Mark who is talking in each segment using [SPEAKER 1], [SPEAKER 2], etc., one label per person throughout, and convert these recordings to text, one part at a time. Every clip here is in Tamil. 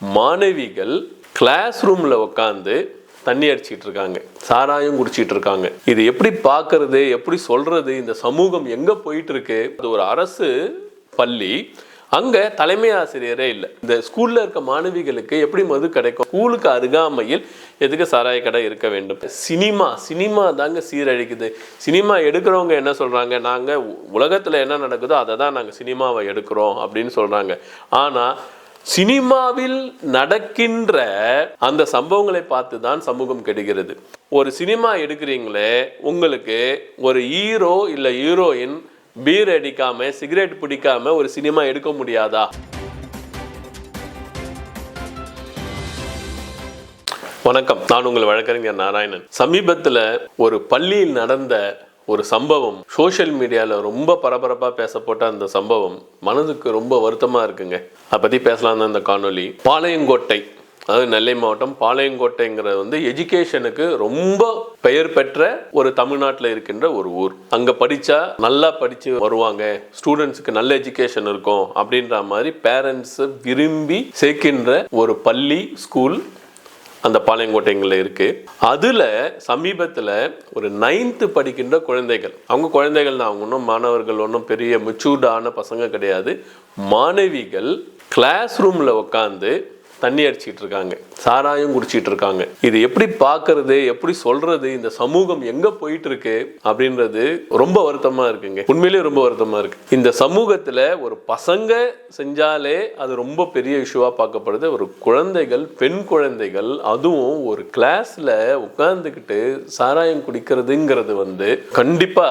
[SPEAKER 1] மாணவிகள் கிளாஸ் ரூமில் உட்காந்து தண்ணி அடிச்சிட்டு இருக்காங்க. சாராயம் குடிச்சிட்டு இருக்காங்க. இது எப்படி பார்க்கறது எப்படி சொல்றது இந்த சமூகம் எங்க போயிட்டு இருக்கு அது ஒரு அரசு பள்ளி. அங்க தலைமை ஆசிரியரே இல்லை. இந்த ஸ்கூல்ல இருக்க மாணவிகளுக்கு எப்படி மது கிடைக்கும்? ஸ்கூலுக்கு அருகாமையில் எதுக்கு சாராய கடை இருக்க வேண்டும்? சினிமா சினிமா தாங்க சீரழிக்குது. சினிமா எடுக்கிறவங்க என்ன சொல்றாங்க? நாங்க உலகத்துல என்ன நடக்குதோ அதை தான் நாங்க சினிமாவை எடுக்கிறோம் அப்படின்னு சொல்றாங்க. ஆனா சினிமாவில் நடக்கின்ற அந்த சம்பவங்களை பார்த்து தான் சமூகம் கெடுகிறது. ஒரு சினிமா எடுக்கிறீங்களே உங்களுக்கு ஒரு ஹீரோ இல்லை ஹீரோயின் பீர் அடிக்காம சிகரெட் பிடிக்காம ஒரு சினிமா எடுக்க முடியாதா? வணக்கம். நான் உங்கள் வழக்கறிஞர் நாராயணன். சமீபத்தில் ஒரு பள்ளியில் நடந்த ஒரு சம்பவம். சோஷியல் மீடியாவில் ரொம்ப பரபரப்பாக பேசப்பட்ட அந்த சம்பவம் மனதுக்கு ரொம்ப வருத்தமாக இருக்குங்க. அதை பற்றி பேசலாம் தான் இந்த காணொளி. பாளையங்கோட்டை. அதாவது நெல்லை மாவட்டம் பாளையங்கோட்டைங்கிறது வந்து எஜுகேஷனுக்கு ரொம்ப பெயர் பெற்ற ஒரு தமிழ்நாட்டில் இருக்கின்ற ஒரு ஊர். அங்கே படித்தா நல்லா படித்து வருவாங்க. ஸ்டூடெண்ட்ஸுக்கு நல்ல எஜுகேஷன் இருக்கும் அப்படின்ற மாதிரி பேரண்ட்ஸு விரும்பி சேர்க்கின்ற ஒரு பள்ளி ஸ்கூல் அந்த பாளையங்கோட்டைங்களில் இருக்குது அதில் சமீபத்தில் ஒரு நைன்த்து படிக்கின்ற குழந்தைகள். அவங்க குழந்தைகள் தான். அவங்க ஒன்றும் மாணவர்கள் ஒன்றும் பெரிய மெச்சூர்டான பசங்க கிடையாது. மாணவிகள் கிளாஸ் ரூமில் உட்காந்து தண்ணி அடிச்சிட்டு இருக்காங்க. சாராயம் குடிச்சிட்டு இருக்காங்க. இது எப்படி பார்க்கறது எப்படி சொல்றது இந்த சமூகம் எங்க போயிட்டு இருக்கு அப்படின்றது ரொம்ப வருத்தமா இருக்குங்க. உண்மையிலேயே ரொம்ப வருத்தமா இருக்கு. இந்த சமூகத்துல ஒரு பசங்க செஞ்சாலே அது ரொம்ப பெரிய இஷ்யூவா பார்க்கப்படுது. ஒரு குழந்தைகள் பெண் குழந்தைகள் அதுவும் ஒரு கிளாஸ்ல உட்கார்ந்துக்கிட்டு சாராயம் குடிக்கிறதுங்கிறது வந்து கண்டிப்பா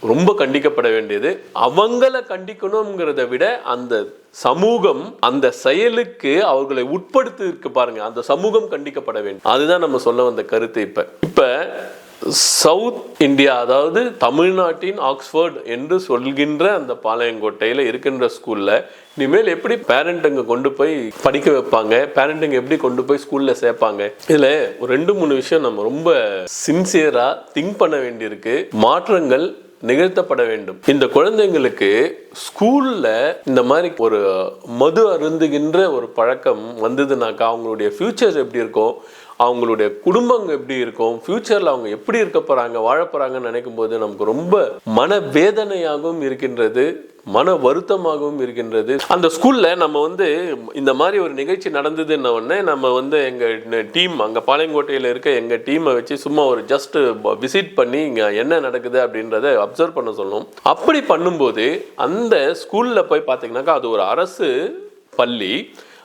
[SPEAKER 1] ரொம்ப கண்டிக்கப்பட வேண்டியது. அவங்கள கண்டிக்கணுங்கிறத விட அந்த சமூகம் அந்த செயலுக்கு அவர்களை உட்படுத்தி இருக்கு பாருங்க. அந்த சமூகம் கண்டிக்கப்பட வேண்டும். அதுதான் நம்ம சொல்ல வந்த கருத்து இப்ப. இப்ப சவுத் இந்தியா அதாவது தமிழ்நாட்டின் ஆக்ஸ்போர்ட் என்று சொல்கின்ற அந்த பாளையங்கோட்டையில் இருக்கின்ற ஸ்கூலில் இனிமேல் எப்படி பேரண்ட்டுங்க கொண்டு போய் படிக்க வைப்பாங்க? பேரண்ட்டுங்க எப்படி கொண்டு போய் ஸ்கூலில் சேர்ப்பாங்க? இதில் ஒரு ரெண்டு மூணு விஷயம் நம்ம ரொம்ப சின்சியராக திங்க் பண்ண வேண்டியிருக்கு. மாற்றங்கள் நிகழ்த்தப்பட வேண்டும். இந்த குழந்தைங்களுக்கு ஸ்கூல்ல இந்த மாதிரி ஒரு மது அருந்துகின்ற ஒரு பழக்கம் வந்ததுனாக்கா அவங்களுடைய ஃபியூச்சர் எப்படி இருக்கும்? அவங்களுடைய குடும்பம் எப்படி இருக்கும்? ஃப்யூச்சரில் அவங்க எப்படி இருக்க போகிறாங்க வாழ போகிறாங்கன்னு நினைக்கும் போது நமக்கு ரொம்ப மன வேதனையாகவும் இருக்கின்றது. மன வருத்தமாகவும் இருக்கின்றது. அந்த ஸ்கூலில் நம்ம வந்து இந்த மாதிரி ஒரு நிகழ்ச்சி நடந்ததுன்ன உடனே நம்ம வந்து எங்கள் டீம் அங்கே பாளையங்கோட்டையில் இருக்க எங்கள் டீமை வச்சு சும்மா ஒரு ஜஸ்ட் விசிட் பண்ணி இங்கே என்ன நடக்குது அப்படின்றத அப்சர்வ் பண்ண சொல்லணும் அப்படி பண்ணும்போது அந்த ஸ்கூலில் போய் பார்த்தீங்கன்னாக்கா அது ஒரு அரசு பள்ளி.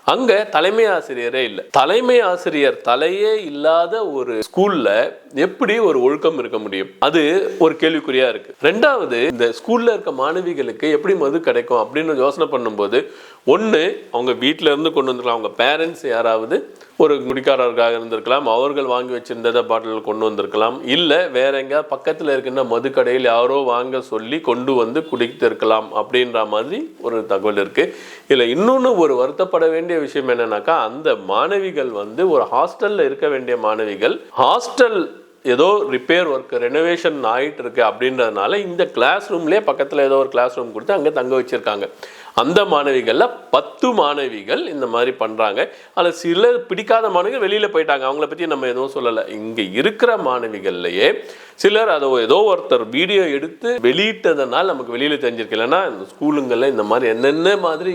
[SPEAKER 1] அங்க தலைமை ஆசிரியரே இல்லை. தலைமை ஆசிரியர் தலையே இல்லாத ஒரு ஸ்கூல்ல எப்படி ஒரு ஒழுக்கம் இருக்க முடியும்? அது ஒரு கேள்விக்குறியா இருக்கு. ரெண்டாவது இந்த ஸ்கூல்ல இருக்க மாணவிகளுக்கு எப்படி மது கிடைக்கும் அப்படின்னு யோசனை பண்ணும்போது ஒன்று அவங்க வீட்டில இருந்து கொண்டு வந்துருக்கலாம். அவங்க பேரண்ட்ஸ் யாராவது ஒரு குடிக்காரர்களாக இருந்திருக்கலாம். அவர்கள் வாங்கி வச்சிருந்ததை பாட்டில் கொண்டு வந்திருக்கலாம். இல்லை வேற எங்க பக்கத்தில் இருக்கின்ற மதுக்கடையில் யாரோ வாங்க சொல்லி கொண்டு வந்து குடித்து இருக்கலாம் அப்படின்ற மாதிரி ஒரு தகவல் இருக்கு. இதில் இன்னொன்று ஒரு வருத்தப்பட வேண்டிய விஷயம் என்னன்னாக்கா அந்த மாணவிகள் வந்து ஒரு ஹாஸ்டல்ல இருக்க வேண்டிய மாணவிகள் ஹாஸ்டல் ஏதோ ரிப்பேர் ஒர்க் ரெனோவேஷன் ஆகிட்டு இருக்கு அப்படின்றதுனால இந்த கிளாஸ் ரூம்லேயே பக்கத்தில் ஏதோ ஒரு கிளாஸ் ரூம் கொடுத்து அங்கே தங்க வச்சுருக்காங்க. அந்த மாணவிகளில் பத்து மாணவிகள் இந்த மாதிரி பண்ணுறாங்க அதில் சில பிடிக்காத மாணவிகள் வெளியில் போயிட்டாங்க. அவங்கள பற்றி நம்ம எதுவும் சொல்லலை. இங்கே இருக்கிற மாணவிகள்லையே சிலர் அதை ஏதோ ஒருத்தர் வீடியோ எடுத்து வெளியிட்டதனால் நமக்கு வெளியில் தெரிஞ்சிருக்கு. இல்லைன்னா இந்த ஸ்கூலுங்களில் இந்த மாதிரி என்னென்ன மாதிரி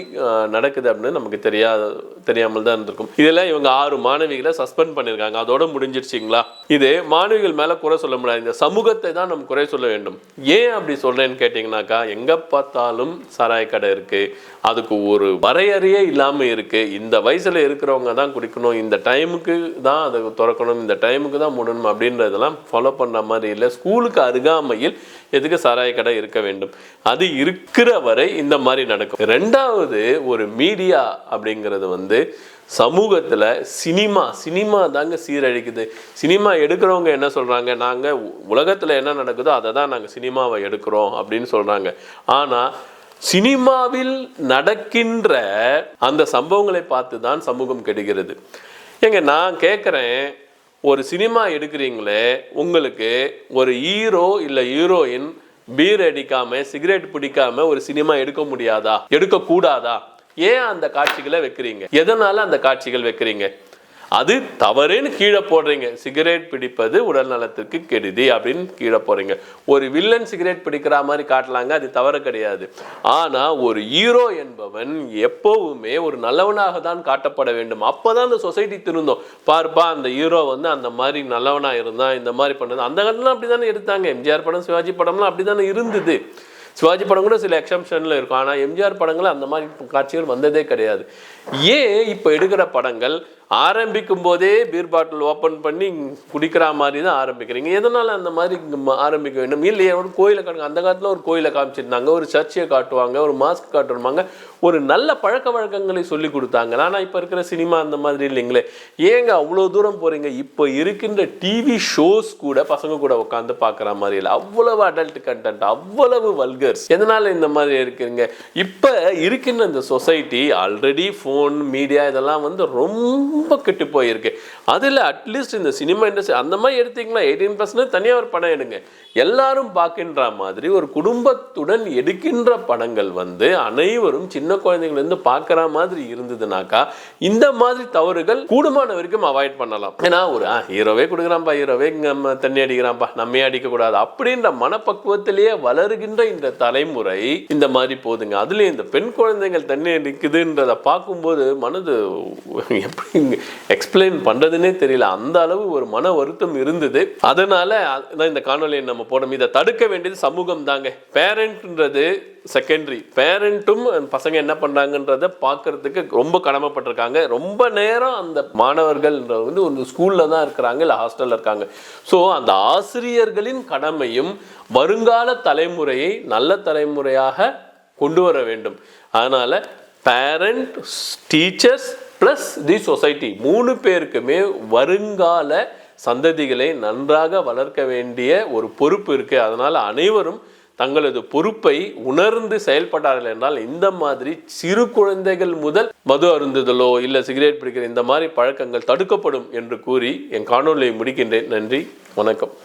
[SPEAKER 1] நடக்குது அப்படின்னு நமக்கு தெரியாத தெரியாமல் தான் இருந்திருக்கும். இதெல்லாம் இவங்க ஆறு மாணவிகளை சஸ்பெண்ட் பண்ணியிருக்காங்க. அதோட முடிஞ்சிருச்சிங்களா? இது மாணவிகள் மேலே குறை சொல்ல முடியாது. இந்த சமூகத்தை தான் நம்ம குறை சொல்ல வேண்டும். ஏன் அப்படி சொல்கிறேன்னு கேட்டிங்கனாக்கா எங்கே பார்த்தாலும் சாராய கடை இருக்குது அதுக்கு ஒரு வரையறையே இல்லாமல் இருக்கு. இந்த வயசுல இருக்கிறவங்க தான் குடிக்கணும். இந்த டைமுக்கு தான் அதை திறக்கணும். இந்த டைமுக்கு தான் மூடணும் அப்படின்றதெல்லாம் ஃபாலோ பண்ணுற மாதிரி இல்லை. ஸ்கூலுக்கு அருகாமையில் எதுக்கு சாராய கடை இருக்க வேண்டும்? அது இருக்கிற வரை இந்த மாதிரி நடக்கும். ரெண்டாவது ஒரு மீடியா அப்படிங்கிறது வந்து சமூகத்தில் சினிமா சினிமா தாங்க சீரழிக்குது. சினிமா எடுக்கிறவங்க என்ன சொல்கிறாங்க நாங்கள் உலகத்தில் என்ன நடக்குதோ அதை தான் நாங்கள் சினிமாவை எடுக்கிறோம் அப்படின்னு சொல்கிறாங்க ஆனா சினிமாவில் நடக்கின்ற அந்த சம்பவங்களை பார்த்து தான் சமூகம் கெடுகிறது. ஏங்க நான் கேட்குறேன் ஒரு சினிமா எடுக்கிறீங்களே உங்களுக்கு ஒரு ஹீரோ இல்லை ஹீரோயின் பீர் அடிக்காம சிகரெட் பிடிக்காம ஒரு சினிமா எடுக்க முடியாதா? எடுக்க கூடாதா ஏன் அந்த காட்சிகளை வைக்கிறீங்க? எதனால அந்த காட்சிகள் வைக்கிறீங்க? அது தவறுன்னு கீழே போடுறீங்க. சிகரெட் பிடிப்பது உடல் நலத்துக்கு கெடுதி அப்படின்னு கீழே போடுறீங்க. ஒரு வில்லன் சிகரெட் பிடிக்கிற மாதிரி காட்டலாங்க அது தவறு கிடையாது. ஆனா ஒரு ஹீரோ என்பவன் எப்பவுமே ஒரு நல்லவனாக தான் காட்டப்பட வேண்டும். அப்பதான் அந்த சொசைட்டி திருந்தோம். பார்ப்பா அந்த ஹீரோ வந்து அந்த மாதிரி நல்லவனா இருந்தான் இந்த மாதிரி பண்ணது. அந்த காலத்துல அப்படிதானே எடுத்தாங்க. எம்ஜிஆர் படம் சிவாஜி படம்லாம் அப்படிதானே இருந்தது. சிவாஜி படம் கூட சில எக்ஸம்ஷனில் இருக்கும். ஆனால் எம்ஜிஆர் படங்கள் அந்த மாதிரி காட்சிகள் வந்ததே கிடையாது. ஏன் இப்போ எடுக்கிற படங்கள் ஆரம்பிக்கும் போதே பீர் பாட்டில் ஓப்பன் பண்ணி குடிக்கிற மாதிரி தான் ஆரம்பிக்கிறீங்க? எதனால் அந்த மாதிரி ஆரம்பிக்க வேண்டும்? இல்லையே ஒரு கோயிலை காட்டுங்க அந்த காலத்தில் ஒரு கோயிலை காமிச்சிருந்தாங்க. ஒரு சர்ச்சையை காட்டுவாங்க ஒரு மாஸ்க் காட்டுவாங்க ஒரு நல்ல பழக்க வழக்கங்களை சொல்லி கொடுத்தாங்க. ஆனால் இப்போ இருக்கிற சினிமா அந்த மாதிரி இல்லைங்களே. ஏங்க அவ்வளோ தூரம் போகிறீங்க இப்போ இருக்கின்ற டிவி ஷோஸ் கூட பசங்க கூட உட்காந்து பார்க்குற மாதிரி இல்லை. அவ்வளவு அடல்ட் கண்டென்ட் அவ்வளவு திங்கர்ஸ் எதனால இந்த மாதிரி இருக்குங்க இப்போ இருக்கின்ற இந்த சொசைட்டி ஆல்ரெடி ஃபோன் மீடியா இதெல்லாம் வந்து ரொம்ப கெட்டு போயிருக்கு. அதில் அட்லீஸ்ட் இந்த சினிமா இண்டஸ்ட்ரி அந்த மாதிரி எடுத்தீங்களா எயிட்டீன் பர்சன்ட் தனியாக ஒரு படம் எடுங்க. எல்லாரும் பார்க்கின்ற மாதிரி ஒரு குடும்பத்துடன் எடுக்கின்ற படங்கள் வந்து அனைவரும் சின்ன குழந்தைங்கள்லேருந்து பார்க்குற மாதிரி இருந்ததுனாக்கா இந்த மாதிரி தவறுகள் கூடுமான வரைக்கும் அவாய்ட் பண்ணலாம். ஏன்னா ஒரு ஹீரோவே கொடுக்குறான்ப்பா ஹீரோவே நம்ம தண்ணி அடிக்கிறான்ப்பா நம்மே அடிக்கக்கூடாது? அப்படின்ற மனப்பக்குவத்திலேயே வளருகின்ற இந்த தலைமுறை இந்த மாதிரி போகுதுங்க. அதுலேயும் இந்த பெண் குழந்தைகள் தண்ணி நிற்குதுன்றதை பார்க்கும்போது மனது எப்படி எக்ஸ்பிளைன் பண்ணுறதுனே தெரியல. அந்த அளவு ஒரு மன வருத்தம் இருந்தது. அதனால இந்த காணொலியை நம்ம போடணும். இதை தடுக்க வேண்டியது சமூகம் தாங்க பேரண்ட்ன்றது செகண்டரி பேரண்ட்டும் பசங்க என்ன பண்ணுறாங்கன்றத பார்க்கறதுக்கு ரொம்ப கடமைப்பட்டிருக்காங்க. ரொம்ப நேரம் அந்த மாணவர்கள் வந்து ஒரு ஸ்கூலில் தான் இருக்கிறாங்க இல்லை ஹாஸ்டலில் இருக்காங்க. ஸோ அந்த ஆசிரியர்களின் கடமையும் வருங்கால தலைமுறையை நல்ல தலைமுறையாக கொண்டு வர வேண்டும். அதனால் parent teachers plus the society மூணு பேருக்குமே வருங்கால சந்ததிகளை நன்றாக வளர்க்க வேண்டிய ஒரு பொறுப்பு இருக்குது அதனால் அனைவரும் தங்களது பொறுப்பை உணர்ந்து செயல்பட்டார்கள் என்றால் இந்த மாதிரி சிறு குழந்தைகள் முதல் மது அருந்துதலோ இல்லை சிகரெட் பிடிக்கிற இந்த மாதிரி பழக்கங்கள் தடுக்கப்படும் என்று கூறி என் காணொலியை முடிக்கின்றேன். நன்றி. வணக்கம்.